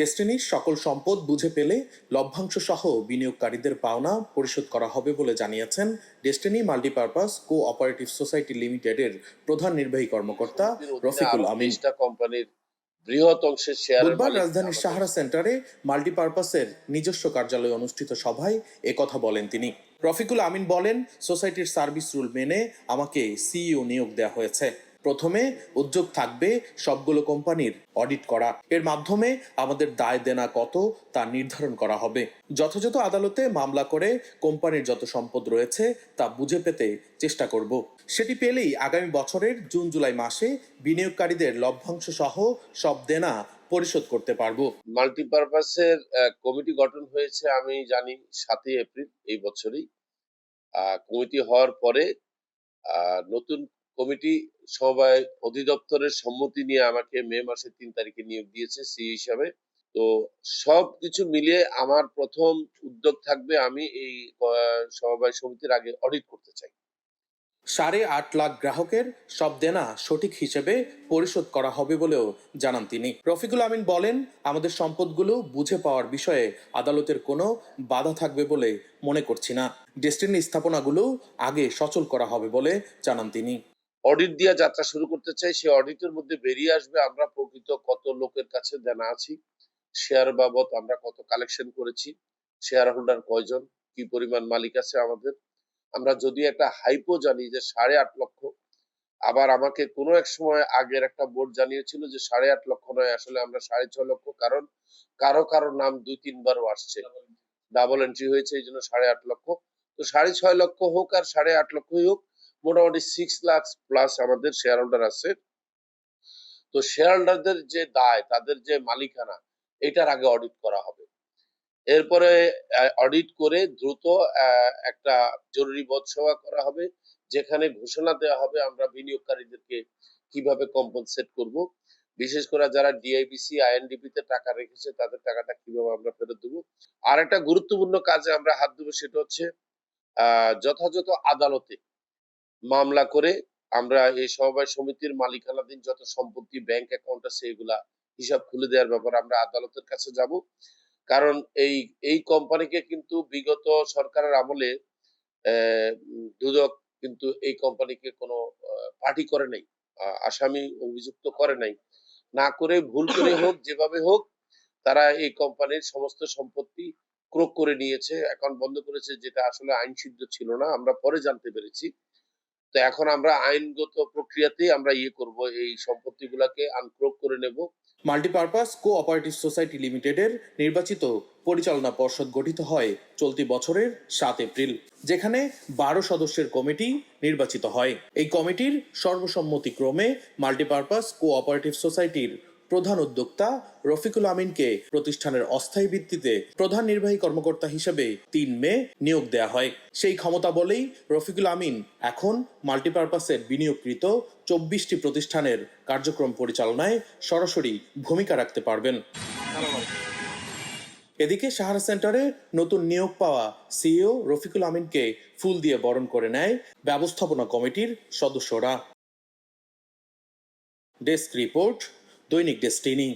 ডেস্টিনির সকল সম্পদ বুঝে পেলে লভ্যাংশ সহ বিনিয়োগকারীদের পাওনা পরিশোধ করা হবে বলে জানিয়েছেন destiny multipurpose co operative society লিমিটেডের প্রধান নির্বাহী কর্মকর্তা রফিকুল আমিন। কোম্পানির বৃহৎ অংশের শেয়ার বুধবার রাজধানীর সাহারা সেন্টারে মাল্টিপারপাসের নিজস্ব কার্যালয়ে অনুষ্ঠিত সভায় একথা বলেন তিনি। রফিকুল আমিন বলেন সোসাইটির সার্ভিস রুল মেনে আমাকে সিইও নিয়োগ দেওয়া হয়েছে। প্রথমে উদ্যোগ থাকবে সবগুলো কোম্পানির অডিট করা। এর মাধ্যমে আমাদের দায় দেনা কত তা নির্ধারণ করা হবে। যথাযথ আদালতে মামলা করে কোম্পানির যত সম্পদ রয়েছে তা বুঝে পেতে চেষ্টা করব। সেটি পেলেই আগামী বছরের জুন, জুলাই মাসে বিনিয়োগকারীদের লভ্যাংশ সহ সব দেনা পরিশোধ করতে পারব। মাল্টিপারপাসের কমিটি গঠন হয়েছে, আমি জানি, সাতই এপ্রিল এই বছরই। কমিটি হওয়ার পরে নতুন কমিটি সমবায় অধিদপ্তরের সম্মতি নিয়ে আমাকে মে মাসের তিন তারিখে নিয়োগ দিয়েছে সি হিসাবে। তো সব কিছু মিলিয়ে আমার প্রথম উদ্যোগ থাকবে আমি এই সমবায় সমিতির আগে অডিট করতে চাই। সাড়ে আট লাখ গ্রাহকের সব দেনা সঠিক হিসেবে পরিশোধ করা হবে বলেও জানান তিনি। রফিকুল আমিন বলেন, আমাদের সম্পদগুলো বুঝে পাওয়ার বিষয়ে আদালতের কোনো বাধা থাকবে বলে মনে করছি না। ডেস্টিনি স্থাপনাগুলো আগে সচল করা হবে বলে জানান তিনি। অডিট দিয়ে যাত্রা শুরু করতে চাই সেই অডিটের মধ্যে বেরিয়ে আসবে আমরা প্রকৃত কত লোকের কাছে দেনা আছি শেয়ার বাবদ আমরা কত কালেকশন করেছি শেয়ার হোল্ডার কয়জন কি পরিমাণ মালিক আছে আমাদের। আমরা যদি একটা হাইপো জানি যে সাড়ে আট লক্ষ আবার আমাকে কোনো এক সময় আগের একটা বোর্ড জানিয়েছিল যে সাড়ে আট লক্ষ নয় আসলে আমরা সাড়ে ছয় লক্ষ কারণ কারও কারও নাম দুই তিনবারও আসছে। ডাবল এন্ট্রি হয়েছে এই জন্য সাড়ে আট লক্ষ। তো সাড়ে ছয় লক্ষ হোক আর সাড়ে আট লক্ষই হোক মোটামুটি সিক্স লাখ প্লাস আমাদের শেয়ার হোল্ডার আছে। তো শেয়ার হোল্ডারদের যে দায়, তাদের যে মালিকানা, এটার আগে অডিট করা হবে। এরপরে অডিট করে দ্রুত একটা জরুরি বদসভা করা হবে, যেখানে ঘোষণা দেওয়া হবে আমরা বিনিয়োগকারীদেরকে কীভাবে কম্পনসেট করব। বিশেষ করে যারা ডিআইবিসি আইএনডিপি তে টাকা রেখেছে, তাদের টাকাটা কীভাবে আমরা ফেরত দেবো। আর একটা গুরুত্বপূর্ণ কাজে আমরা হাত দেবো সেটা হচ্ছে যথাযথ আদালতে মামলা করে আমরা এই সমবায় সমিতির মালিকানাধীন যত সম্পত্তি ব্যাংক অ্যাকাউন্ট আছে এগুলা হিসাব খুলে দেওয়ার ব্যাপারে আমরা আদালতের কাছে যাব। কারণ এই এই কোম্পানিকে কিন্তু বিগত সরকারের আমলে দুদক কিন্তু এই কোম্পানিকে কোনো পার্টি করে নাই আসামি অভিযুক্ত করে নাই। না করে ভুল করে হোক, যেভাবে হোক, তারা এই কোম্পানির সমস্ত সম্পত্তি ক্রোক করে নিয়েছে অ্যাকাউন্ট বন্ধ করেছে, যেটা আসলে আইন সিদ্ধ ছিল না, আমরা পরে জানতে পেরেছি। তো এখন আমরা আইনগত প্রক্রিয়াতেই আমরা ইয়ে করব, এই সম্পত্তিগুলোকে আনক্রোক করে নেব। মাল্টিপারপাস কো অপারেটিভ সোসাইটি লিমিটেডের নির্বাচিত পরিচালনা পর্ষদ গঠিত হয় চলতি বছরের সাত এপ্রিল, যেখানে বারো সদস্যের কমিটি নির্বাচিত হয়। এই কমিটির সর্বসম্মতিক্রমে মাল্টিপারপাস কো অপারেটিভ সোসাইটির প্রধান উদ্যোক্তা রফিকুল আমিনকে প্রতিষ্ঠানের অস্থায়ী ভিত্তিতে প্রধান নির্বাহী কর্মকর্তা হিসেবে তিন মে নিয়োগ দেয়া হয়। সেই ক্ষমতা বলেই রফিকুল আমিন এখন মাল্টিপারপাসের বিনিয়োগকৃত চব্বিশটি প্রতিষ্ঠানের কার্যক্রম পরিচালনায় সরাসরি ভূমিকা রাখতে পারবেন। এদিকে সাহারা সেন্টারে নতুন নিয়োগ পাওয়া সিইও রফিকুল আমিনকে ফুল দিয়ে বরণ করে নেয় ব্যবস্থাপনা কমিটির সদস্যরা। ডেস্ক রিপোর্ট দৈনিক ডেস্টিনি